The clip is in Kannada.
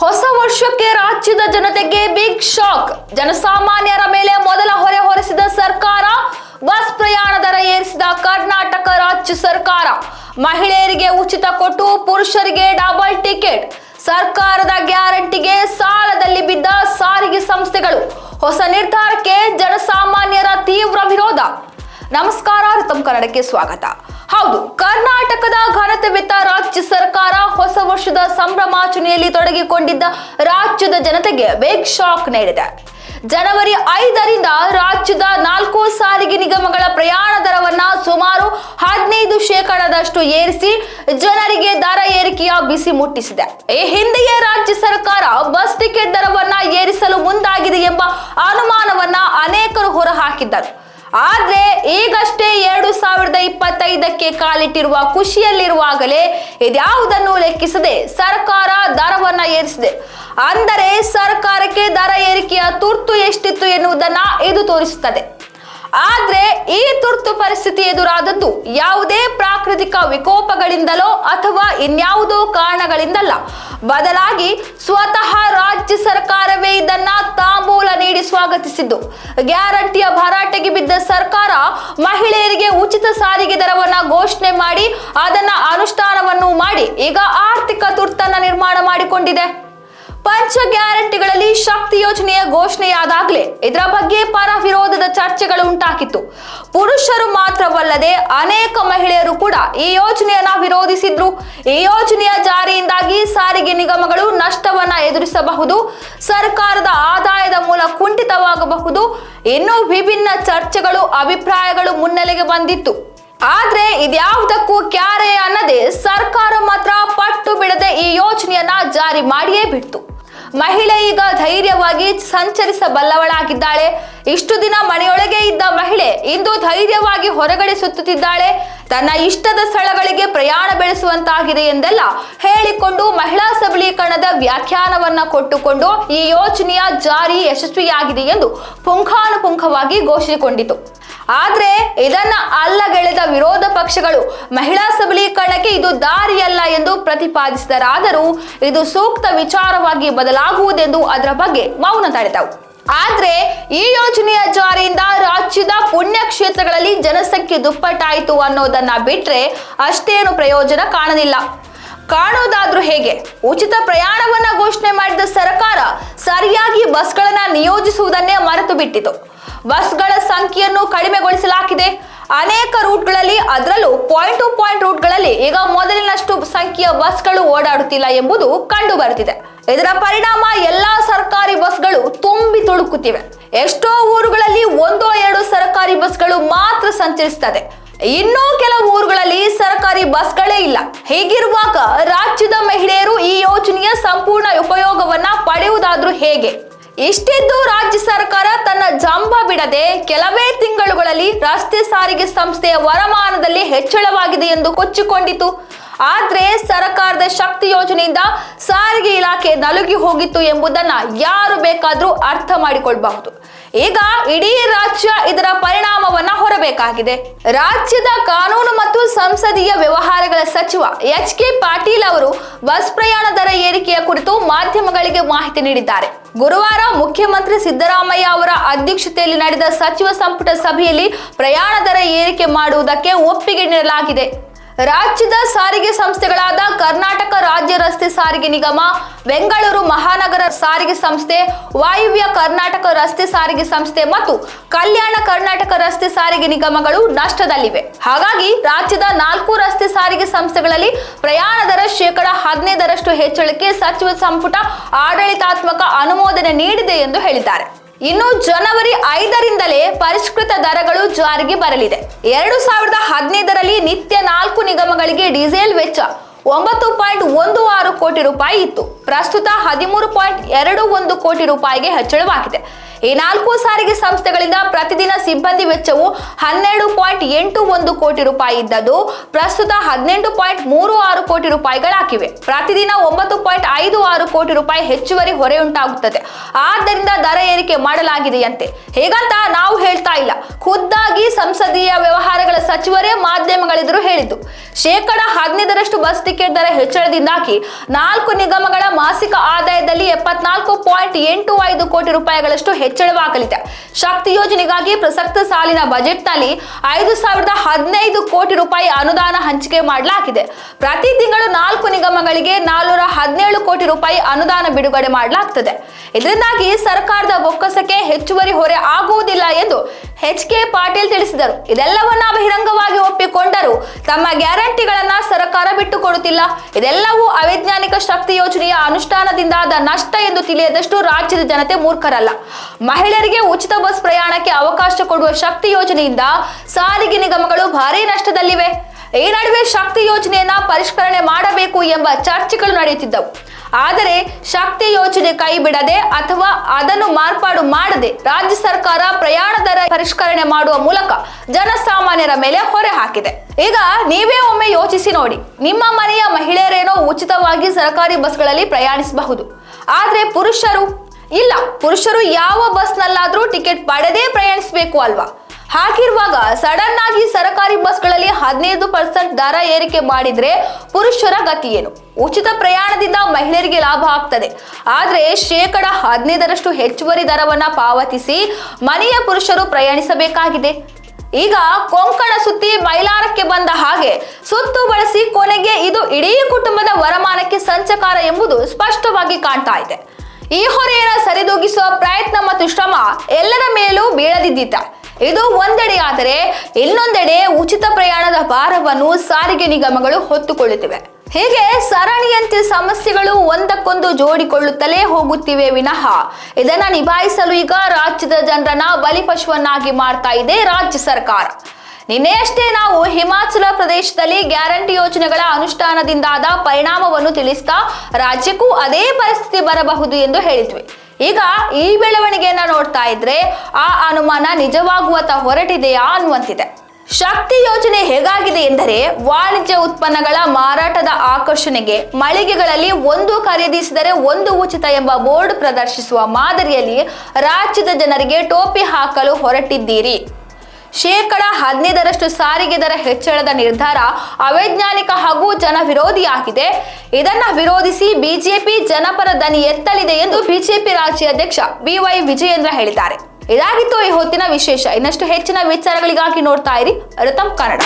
ಹೊಸ ವರ್ಷಕ್ಕೆ ರಾಜ್ಯದ ಜನತೆಗೆ ಬಿಗ್ ಶಾಕ್ ಜನಸಾಮಾನ್ಯರ ಮೇಲೆ ಮೊದಲ ಹೊರೆ ಹೊರಿಸಿದ ಸರ್ಕಾರ, ಬಸ್ ಪ್ರಯಾಣ ದರ ಏರಿಸಿದ ಕರ್ನಾಟಕ ರಾಜ್ಯ ಸರ್ಕಾರ. ಮಹಿಳೆಯರಿಗೆ ಉಚಿತ ಕೊಟ್ಟು ಪುರುಷರಿಗೆ ಡಬಲ್ ಟಿಕೆಟ್ ಸರ್ಕಾರದ ಗ್ಯಾರಂಟಿಗೆ ಸಾಲದಲ್ಲಿ ಬಿದ್ದ ಸಾರಿಗೆ ಸಂಸ್ಥೆಗಳು. ಹೊಸ ನಿರ್ಧಾರಕ್ಕೆ ಜನಸಾಮಾನ್ಯರ ತೀವ್ರ ವಿರೋಧ. ನಮಸ್ಕಾರ ಋತಮ್ ಕನ್ನಡಕ್ಕೆ ಸ್ವಾಗತ. ಹೌದು, ಕರ್ನಾಟಕದ ಘನತೆವಿತ್ತ ರಾಜ್ಯ ಸರ್ಕಾರ ಹೊಸ ವರ್ಷದ ಸಂಭ್ರಮಾಚರಣೆಯಲ್ಲಿ ತೊಡಗಿಕೊಂಡಿದ್ದ ರಾಜ್ಯದ ಜನತೆಗೆ ಬಿಗ್ ಶಾಕ್ ನೀಡಿದೆ. ಜನವರಿ ಐದರಿಂದ ರಾಜ್ಯದ ನಾಲ್ಕು ಸಾರಿಗೆ ನಿಗಮಗಳ ಪ್ರಯಾಣ ದರವನ್ನ ಸುಮಾರು ಹದಿನೈದು ಶೇಕಡದಷ್ಟು ಏರಿಸಿ ಜನರಿಗೆ ದರ ಏರಿಕೆಯ ಬಿಸಿ ಮುಟ್ಟಿಸಿದೆ. ಈ ಹಿಂದೆಯೇ ರಾಜ್ಯ ಸರ್ಕಾರ ಬಸ್ ಟಿಕೆಟ್ ದರವನ್ನ ಏರಿಸಲು ಮುಂದಾಗಿದೆ ಎಂಬ ಅನುಮಾನವನ್ನ ಅನೇಕರು ಹೊರಹಾಕಿದ್ದರು. ಆದ್ರೆ ಈಗಷ್ಟೇ ಎರಡು ಸಾವಿರದ ಇಪ್ಪತ್ತೈದಕ್ಕೆ ಕಾಲಿಟ್ಟಿರುವ ಖುಷಿಯಲ್ಲಿರುವಾಗಲೇ ಇದ್ಯಾವುದನ್ನು ಲೆಕ್ಕಿಸದೆ ಸರ್ಕಾರ ದರವನ್ನ ಏರಿಸಿದೆ. ಅಂದರೆ ಸರ್ಕಾರಕ್ಕೆ ದರ ಏರಿಕೆಯ ತುರ್ತು ಎಷ್ಟಿತ್ತು ಎನ್ನುವುದನ್ನ ಇದು ತೋರಿಸುತ್ತದೆ. ಆದ್ರೆ ಈ ತುರ್ತು ಪರಿಸ್ಥಿತಿ ಎದುರಾದದ್ದು ಯಾವುದೇ ಪ್ರಾಕೃತಿಕ ವಿಕೋಪಗಳಿಂದಲೋ ಅಥವಾ ಇನ್ಯಾವುದೋ ಕಾರಣಗಳಿಂದಲ್ಲ. ಬದಲಾಗಿ ಸ್ವತಃ ರಾಜ್ಯ ಸರ್ಕಾರವೇ ಇದನ್ನ ತಾಂಬೂಲ ನೀಡಿ ಸ್ವಾಗತಿಸಿದ್ದು. ಗ್ಯಾರಂಟಿಯ ಭರಾಟೆಗೆ ಬಿದ್ದ ಸರ್ಕಾರ ಮಹಿಳೆಯರಿಗೆ ಉಚಿತ ಸಾರಿಗೆ ದರವನ್ನ ಘೋಷಣೆ ಮಾಡಿ ಅದನ್ನ ಅನುಷ್ಠಾನವನ್ನು ಮಾಡಿ ಈಗ ಆರ್ಥಿಕ ತುರ್ತನ್ನ ನಿರ್ಮಾಣ ಮಾಡಿಕೊಂಡಿದೆ. ಪಂಚ ಗ್ಯಾರಂಟಿಗಳಲ್ಲಿ ಶಕ್ತಿ ಯೋಜನೆಯ ಘೋಷಣೆಯಾದಾಗಲೇ ಇದರ ಬಗ್ಗೆ ಪರ ವಿರೋಧದ ಚರ್ಚೆಗಳು ಉಂಟಾಗಿತ್ತು ಪುರುಷರು ಮಾತ್ರವಲ್ಲದೆ ಅನೇಕ ಮಹಿಳೆಯರು ಕೂಡ ಈ ಯೋಜನೆಯನ್ನ ವಿರೋಧಿಸಿದ್ರು. ಈ ಯೋಜನೆಯ ಜಾರಿಯಿಂದಾಗಿ ಸಾರಿಗೆ ನಿಗಮಗಳು ನಷ್ಟವನ್ನ ಎದುರಿಸಬಹುದು, ಸರ್ಕಾರದ ಆದಾಯದ ಮೂಲ ಕುಂಠಿತವಾಗಬಹುದು. ಇನ್ನೂ ವಿಭಿನ್ನ ಚರ್ಚೆಗಳು, ಅಭಿಪ್ರಾಯಗಳು ಮುನ್ನೆಲೆಗೆ ಬಂದಿತ್ತು. ಆದ್ರೆ ಇದ್ಯಾವುದಕ್ಕೂ ಕ್ಯಾರೆ ಅನ್ನದೆ ಸರ್ಕಾರ ಮಾತ್ರ ಪಟ್ಟು ಬಿಡದೆ ಈ ಯೋಜನೆಯನ್ನ ಜಾರಿ ಮಾಡಿಯೇ ಬಿಡ್ತು. ಮಹಿಳೆ ಈಗ ಧೈರ್ಯವಾಗಿ ಸಂಚರಿಸಬಲ್ಲವಳಾಗಿದ್ದಾಳೆ. ಇಷ್ಟು ದಿನ ಮನೆಯೊಳಗೆ ಇದ್ದ ಮಹಿಳೆ ಇಂದು ಧೈರ್ಯವಾಗಿ ಹೊರಗಡೆ ಸುತ್ತುತ್ತಿದ್ದಾಳೆ ತನ್ನ ಇಷ್ಟದ ಸ್ಥಳಗಳಿಗೆ ಪ್ರಯಾಣ ಬೆಳೆಸುವಂತಾಗಿದೆ ಎಂದೆಲ್ಲ ಹೇಳಿಕೊಂಡು ಮಹಿಳಾ ಸಬಲೀಕರಣದ ವ್ಯಾಖ್ಯಾನವನ್ನ ಕೊಟ್ಟುಕೊಂಡು ಈ ಯೋಜನೆಯ ಜಾರಿ ಯಶಸ್ವಿಯಾಗಿದೆ ಎಂದು ಪುಂಖಾನುಪುಂಖವಾಗಿ ಘೋಷಿಸಿಕೊಂಡಿತು. ಆದ್ರೆ ಇದನ್ನ ಅಲ್ಲಗೆಳೆದ ವಿರೋಧ ಪಕ್ಷಗಳು ಮಹಿಳಾ ಸಬಲೀಕರಣಕ್ಕೆ ಇದು ದಾರಿಯಲ್ಲ ಎಂದು ಪ್ರತಿಪಾದಿಸಿದರಾದರೂ ಇದು ಸೂಕ್ತ ವಿಚಾರವಾಗಿ ಬದಲಾಗುವುದೆಂದು ಅದರ ಬಗ್ಗೆ ಮೌನ ತಡೆದವು ಆದ್ರೆ ಈ ಯೋಜನೆಯ ಜಾರಿಯಿಂದ ರಾಜ್ಯದ ಪುಣ್ಯಕ್ಷೇತ್ರಗಳಲ್ಲಿ ಜನಸಂಖ್ಯೆ ದುಪ್ಪಟ್ಟಾಯಿತು ಅನ್ನೋದನ್ನ ಬಿಟ್ರೆ ಅಷ್ಟೇನು ಪ್ರಯೋಜನ ಕಾಣಲಿಲ್ಲ. ಕಾಣೋದಾದ್ರೂ ಹೇಗೆ? ಉಚಿತ ಪ್ರಯಾಣವನ್ನ ಘೋಷಣೆ ಮಾಡಿದ ಸರ್ಕಾರ ಸರಿಯಾಗಿ ಬಸ್ಗಳನ್ನ ನಿಯೋಜಿಸುವುದನ್ನೇ ಮರೆತು ಬಿಟ್ಟಿತು ಬಸ್ಗಳ ಸಂಖ್ಯೆಯನ್ನು ಕಡಿಮೆಗೊಳಿಸಲಾಗಿದೆ. ಅನೇಕ ರೂಟ್ಗಳಲ್ಲಿ, ಅದರಲ್ಲೂ ಪಾಯಿಂಟ್ ಟು ಪಾಯಿಂಟ್ ರೂಟ್ಗಳಲ್ಲಿ ಈಗ ಮೊದಲಿನಷ್ಟು ಸಂಖ್ಯೆಯ ಬಸ್ಗಳು ಓಡಾಡುತ್ತಿಲ್ಲ ಎಂಬುದು ಕಂಡು ಬರುತ್ತಿದೆ ಇದರ ಪರಿಣಾಮ ಎಲ್ಲಾ ಸರ್ಕಾರಿ ಬಸ್ಗಳು ತುಂಬಿ ತುಳುಕುತ್ತಿವೆ. ಎಷ್ಟೋ ಊರುಗಳಲ್ಲಿ ಒಂದೋ ಎರಡು ಸರ್ಕಾರಿ ಬಸ್ಗಳು ಮಾತ್ರ ಸಂಚರಿಸುತ್ತದೆ. ಇನ್ನೂ ಕೆಲವು ಊರುಗಳಲ್ಲಿ ಸರ್ಕಾರಿ ಬಸ್ಗಳೇ ಇಲ್ಲ. ಹೀಗಿರುವಾಗ ರಾಜ್ಯದ ಮಹಿಳೆಯರು ಈ ಯೋಜನೆಯ ಸಂಪೂರ್ಣ ಉಪಯೋಗವನ್ನ ಪಡೆಯುವುದಾದ್ರೂ ಹೇಗೆ? ಇಷ್ಟಿದ್ದು ರಾಜ್ಯ ಸರ್ಕಾರ ತನ್ನ ಜಂಬ ಬಿಡದೆ ಕೆಲವೇ ತಿಂಗಳುಗಳಲ್ಲಿ ರಸ್ತೆ ಸಾರಿಗೆ ಸಂಸ್ಥೆಯ ವರಮಾನದಲ್ಲಿ ಹೆಚ್ಚಳವಾಗಿದೆ ಎಂದು ಕೊಚ್ಚಿಕೊಂಡಿತು. ಆದ್ರೆ ಸರ್ಕಾರದ ಶಕ್ತಿ ಯೋಜನೆಯಿಂದ ಸಾರಿಗೆ ಇಲಾಖೆ ನಲುಗಿ ಹೋಗಿತ್ತು ಎಂಬುದನ್ನ ಯಾರು ಬೇಕಾದ್ರೂ ಅರ್ಥ ಮಾಡಿಕೊಳ್ಬಹುದು. ಈಗ ಇಡೀ ರಾಜ್ಯ ಇದರ ಪರಿಣಾಮವನ್ನ ಹೊರಬೇಕಾಗಿದೆ. ರಾಜ್ಯದ ಕಾನೂನು ಮತ್ತು ಸಂಸದೀಯ ವ್ಯವಹಾರಗಳ ಸಚಿವ ಎಚ್ ಕೆ ಪಾಟೀಲ್ ಅವರು ಬಸ್ ಪ್ರಯಾಣ ದರ ಏರಿಕೆಯ ಕುರಿತು ಮಾಧ್ಯಮಗಳಿಗೆ ಮಾಹಿತಿ ನೀಡಿದ್ದಾರೆ. ಗುರುವಾರ ಮುಖ್ಯಮಂತ್ರಿ ಸಿದ್ದರಾಮಯ್ಯ ಅವರ ಅಧ್ಯಕ್ಷತೆಯಲ್ಲಿ ನಡೆದ ಸಚಿವ ಸಂಪುಟ ಸಭೆಯಲ್ಲಿ ಪ್ರಯಾಣ ದರ ಏರಿಕೆ ಮಾಡುವುದಕ್ಕೆ ಒಪ್ಪಿಗೆ ನೀಡಲಾಗಿದೆ. ರಾಜ್ಯದ ಸಾರಿಗೆ ಸಂಸ್ಥೆಗಳಾದ ಕರ್ನಾಟಕ ರಾಜ್ಯ ರಸ್ತೆ ಸಾರಿಗೆ ನಿಗಮ, ಬೆಂಗಳೂರು ಮಹಾನಗರ ಸಾರಿಗೆ ಸಂಸ್ಥೆ, ವಾಯುವ್ಯ ಕರ್ನಾಟಕ ರಸ್ತೆ ಸಾರಿಗೆ ಸಂಸ್ಥೆ ಮತ್ತು ಕಲ್ಯಾಣ ಕರ್ನಾಟಕ ರಸ್ತೆ ಸಾರಿಗೆ ನಿಗಮಗಳು ನಷ್ಟದಲ್ಲಿವೆ. ಹಾಗಾಗಿ ರಾಜ್ಯದ ನಾಲ್ಕು ರಸ್ತೆ ಸಾರಿಗೆ ಸಂಸ್ಥೆಗಳಲ್ಲಿ ಪ್ರಯಾಣ ದರ ಶೇಕಡ ಹದಿನೈದರಷ್ಟು ಹೆಚ್ಚಳಕ್ಕೆ ಸಚಿವ ಸಂಪುಟ ಆಡಳಿತಾತ್ಮಕ ಅನುಮೋದನೆ ನೀಡಿದೆ ಎಂದು ಹೇಳಿದ್ದಾರೆ. ಇನ್ನು ಜನವರಿ ಐದರಿಂದಲೇ ಪರಿಷ್ಕೃತ ದರಗಳು ಜಾರಿಗೆ ಬರಲಿದೆ. ಎರಡು ಸಾವಿರದ ಹದಿನೈದರಲ್ಲಿ ನಿತ್ಯ ನಾಲ್ಕು ನಿಗಮಗಳಿಗೆ ಡೀಸೆಲ್ ವೆಚ್ಚ ಒಂಬತ್ತು ಪಾಯಿಂಟ್ ಒಂದು ಆರು ಕೋಟಿ ರೂಪಾಯಿ ಇತ್ತು. ಪ್ರಸ್ತುತ ಹದಿಮೂರು ಪಾಯಿಂಟ್ ಎರಡು ಒಂದು ಕೋಟಿ ರೂಪಾಯಿಗೆ ಹೆಚ್ಚಳವಾಗಿದೆ. ಈ ನಾಲ್ಕು ಸಾರಿಗೆ ಸಂಸ್ಥೆಗಳಿಂದ ಪ್ರತಿದಿನ ಸಿಬ್ಬಂದಿ ವೆಚ್ಚವು ಹನ್ನೆರಡು ಪಾಯಿಂಟ್ ಎಂಟು ಒಂದು ಕೋಟಿ ರೂಪಾಯಿ ಇದ್ದದ್ದು. ಪ್ರಸ್ತುತ ಹದಿನೆಂಟು ಪಾಯಿಂಟ್ ಮೂರು ಆರು ಕೋಟಿ ರೂಪಾಯಿಗಳಾಗಿವೆ. ಪ್ರತಿದಿನ ಒಂಬತ್ತು ಪಾಯಿಂಟ್ ಐದು ಆರು ಕೋಟಿ ರೂಪಾಯಿ ಹೆಚ್ಚುವರಿ ಹೊರೆ ಉಂಟಾಗುತ್ತದೆ ಆದ್ದರಿಂದ ದರ ಏರಿಕೆ ಮಾಡಲಾಗಿದೆಯಂತೆ. ಹೇಗಂತ ನಾವು ಹೇಳ್ತಾ ಇಲ್ಲ. ಖುದ್ದಾಗಿ ಸಂಸದೀಯ ವ್ಯವಹಾರಗಳ ಸಚಿವರೇ ಮಾಧ್ಯಮಗಳೆದುರು ಹೇಳಿದ್ದು. ಶೇಕಡ ಹದಿನೈದರಷ್ಟು ಬಸ್ ಟಿಕೆಟ್ ದರ ಹೆಚ್ಚಳದಿಂದಾಗಿ ನಾಲ್ಕು ನಿಗಮಗಳ ಮಾಸಿಕ ಆದಾಯದಲ್ಲಿ ಎಪ್ಪತ್ನಾಲ್ಕು ಪಾಯಿಂಟ್ ಎಂಟು ಐದು ಕೋಟಿ ರೂಪಾಯಿಗಳಷ್ಟು ಹೆಚ್ಚಳವಾಗಲಿದೆ. ಶಕ್ತಿ ಯೋಜನೆಗಾಗಿ ಪ್ರಸಕ್ತ ಸಾಲಿನ ಬಜೆಟ್ನಲ್ಲಿ ಐದು ಸಾವಿರದ ಹದಿನೈದು ಕೋಟಿ ರೂಪಾಯಿ ಅನುದಾನ ಹಂಚಿಕೆ ಮಾಡಲಾಗಿದೆ. ಪ್ರತಿ ತಿಂಗಳು ನಾಲ್ಕು ನಿಗಮಗಳಿಗೆ ನಾಲ್ನೂರ ಹದಿನೇಳು ಕೋಟಿ ರೂಪಾಯಿ ಅನುದಾನ ಬಿಡುಗಡೆ ಮಾಡಲಾಗ್ತದೆ. ಇದರಿಂದಾಗಿ ಸರ್ಕಾರದ ಬೊಕ್ಕಸಕ್ಕೆ ಹೆಚ್ಚುವರಿ ಹೊರೆ ಆಗುವುದಿಲ್ಲ ಎಂದು ಎಚ್ ಕೆ ಪಾಟೀಲ್ ತಿಳಿಸಿದರು. ಇದೆಲ್ಲವನ್ನ ಬಹಿರಂಗವಾಗಿ ಒಪ್ಪಿಕೊಂಡರು ತಮ್ಮ ಗ್ಯಾರಂಟಿಗಳನ್ನ ಸರ್ಕಾರ ಬಿಟ್ಟುಕೊಡುತ್ತಿಲ್ಲ. ಇದೆಲ್ಲವೂ ಅವೈಜ್ಞಾನಿಕ ಶಕ್ತಿ ಯೋಜನೆಯ ಅನುಷ್ಠಾನದಿಂದಾದ ನಷ್ಟ ಎಂದು ತಿಳಿಯದಷ್ಟು ರಾಜ್ಯದ ಜನತೆ ಮೂರ್ಖರಲ್ಲ. ಮಹಿಳೆಯರಿಗೆ ಉಚಿತ ಬಸ್ ಪ್ರಯಾಣಕ್ಕೆ ಅವಕಾಶ ಕೊಡುವ ಶಕ್ತಿ ಯೋಜನೆಯಿಂದ ಸಾರಿಗೆ ನಿಗಮಗಳು ಭಾರೀ ನಷ್ಟದಲ್ಲಿವೆ. ಈ ನಡುವೆ ಶಕ್ತಿ ಯೋಜನೆಯನ್ನ ಪರಿಷ್ಕರಣೆ ಮಾಡಬೇಕು ಎಂಬ ಚರ್ಚೆಗಳು ನಡೆಯುತ್ತಿದ್ದವು. ಆದರೆ ಶಕ್ತಿ ಯೋಜನೆ ಕೈ ಬಿಡದೆ ಅಥವಾ ಅದನ್ನು ಮಾರ್ಪಾಡು ಮಾಡದೆ ರಾಜ್ಯ ಸರ್ಕಾರ ಪ್ರಯಾಣ ದರ ಪರಿಷ್ಕರಣೆ ಮಾಡುವ ಮೂಲಕ ಜನಸಾಮಾನ್ಯರ ಮೇಲೆ ಹೊರೆ ಹಾಕಿದೆ. ಈಗ ನೀವೇ ಒಮ್ಮೆ ಯೋಚಿಸಿ ನೋಡಿ, ನಿಮ್ಮ ಮನೆಯ ಮಹಿಳೆಯರೇನೋ ಉಚಿತವಾಗಿ ಸರ್ಕಾರಿ ಬಸ್ಗಳಲ್ಲಿ ಪ್ರಯಾಣಿಸಬಹುದು. ಆದರೆ ಪುರುಷರು? ಇಲ್ಲ, ಪುರುಷರು ಯಾವ ಬಸ್ನಲ್ಲಾದರೂ ಟಿಕೆಟ್ ಪಡೆದೇ ಪ್ರಯಾಣಿಸಬೇಕು ಅಲ್ವಾ? ಹಾಗಿರುವಾಗ ಸಡನ್ ಆಗಿ ಸರ್ಕಾರಿ ಬಸ್ಗಳಲ್ಲಿ ಹದಿನೈದು ಪರ್ಸೆಂಟ್ ದರ ಏರಿಕೆ ಮಾಡಿದ್ರೆ ಪುರುಷರ ಗತಿ ಏನು? ಉಚಿತ ಪ್ರಯಾಣದಿಂದ ಮಹಿಳೆಯರಿಗೆ ಲಾಭ ಆಗ್ತದೆ. ಆದ್ರೆ ಶೇಕಡ ಹದಿನೈದರಷ್ಟು ಹೆಚ್ಚುವರಿ ದರವನ್ನ ಪಾವತಿಸಿ ಮನೆಯ ಪುರುಷರು ಪ್ರಯಾಣಿಸಬೇಕಾಗಿದೆ. ಈಗ ಕೊಂಕಣ ಸುತ್ತಿ ಮೈಲಾರಕ್ಕೆ ಬಂದ ಹಾಗೆ ಸುತ್ತು ಬಳಸಿ ಕೊನೆಗೆ ಇದು ಇಡೀ ಕುಟುಂಬದ ವರಮಾನಕ್ಕೆ ಸಂಚಕಾರ ಎಂಬುದು ಸ್ಪಷ್ಟವಾಗಿ ಕಾಣ್ತಾ ಇದೆ. ಈ ಹೊರೆಯನ್ನು ಸರಿದೂಗಿಸುವ ಪ್ರಯತ್ನ ಮತ್ತು ಶ್ರಮ ಎಲ್ಲರ ಮೇಲೂ ಬೀಳದಿದ್ದಿದೆ ಇದು ಒಂದೆಡೆ ಆದರೆ ಇನ್ನೊಂದೆಡೆ ಉಚಿತ ಪ್ರಯಾಣದ ಭಾರವನ್ನು ಸಾರಿಗೆ ನಿಗಮಗಳು ಹೊತ್ತುಕೊಳ್ಳುತ್ತಿವೆ. ಹೀಗೆ ಸರಣಿಯಂತೆ ಸಮಸ್ಯೆಗಳು ಒಂದಕ್ಕೊಂದು ಜೋಡಿಕೊಳ್ಳುತ್ತಲೇ ಹೋಗುತ್ತಿವೆ ವಿನಃ. ಇದನ್ನ ನಿಭಾಯಿಸಲು ಈಗ ರಾಜ್ಯದ ಜನರನ್ನ ಬಲಿಪಶುವನ್ನಾಗಿ ಮಾಡ್ತಾ ಇದೆ ರಾಜ್ಯ ಸರ್ಕಾರ. ನಿನ್ನೆಯಷ್ಟೇ ನಾವು ಹಿಮಾಚಲ ಪ್ರದೇಶದಲ್ಲಿ ಗ್ಯಾರಂಟಿ ಯೋಜನೆಗಳ ಅನುಷ್ಠಾನದಿಂದಾದ ಪರಿಣಾಮವನ್ನು ತಿಳಿಸ್ತಾ ರಾಜ್ಯಕ್ಕೂ ಅದೇ ಪರಿಸ್ಥಿತಿ ಬರಬಹುದು ಎಂದು ಹೇಳಿದ್ವಿ. ಈಗ ಈ ಬೆಳವಣಿಗೆಯನ್ನ ನೋಡ್ತಾ ಇದ್ರೆ ಆ ಅನುಮಾನ ನಿಜವಾಗುವತ್ತ ಹೊರಟಿದೆಯಾ ಅನ್ನುವಂತಿದೆ. ಶಕ್ತಿ ಯೋಜನೆ ಹೇಗಾಗಿದೆ ಎಂದರೆ ವಾಣಿಜ್ಯ ಉತ್ಪನ್ನಗಳ ಮಾರಾಟದ ಆಕರ್ಷಣೆಗೆ ಮಳಿಗೆಗಳಲ್ಲಿ ಒಂದು ಖರೀದಿಸಿದರೆ ಒಂದು ಉಚಿತ ಎಂಬ ಬೋರ್ಡ್ ಪ್ರದರ್ಶಿಸುವ ಮಾದರಿಯಲ್ಲಿ ರಾಜ್ಯದ ಜನರಿಗೆ ಟೋಪಿ ಹಾಕಲು ಹೊರಟಿದ್ದೀರಿ. ಶೇಕಡ ಹದಿನೈದರಷ್ಟು ಸಾರಿಗೆ ದರ ಹೆಚ್ಚಳದ ನಿರ್ಧಾರ ಅವೈಜ್ಞಾನಿಕ ಹಾಗೂ ಜನ ವಿರೋಧಿಯಾಗಿದೆ ಇದನ್ನ ವಿರೋಧಿಸಿ ಬಿಜೆಪಿ ಜನಪರ ದನಿ ಎತ್ತಲಿದೆ ಎಂದು ಬಿಜೆಪಿ ರಾಜ್ಯಾಧ್ಯಕ್ಷ ಬಿವೈ ವಿಜಯೇಂದ್ರ ಹೇಳಿದ್ದಾರೆ. ಇದಾಗಿತ್ತು ಈ ಹೊತ್ತಿನ ವಿಶೇಷ. ಇನ್ನಷ್ಟು ಹೆಚ್ಚಿನ ವಿಚಾರಗಳಿಗಾಗಿ ನೋಡ್ತಾ ಇರಿ. ರತಂ ಕನ್ನಡ.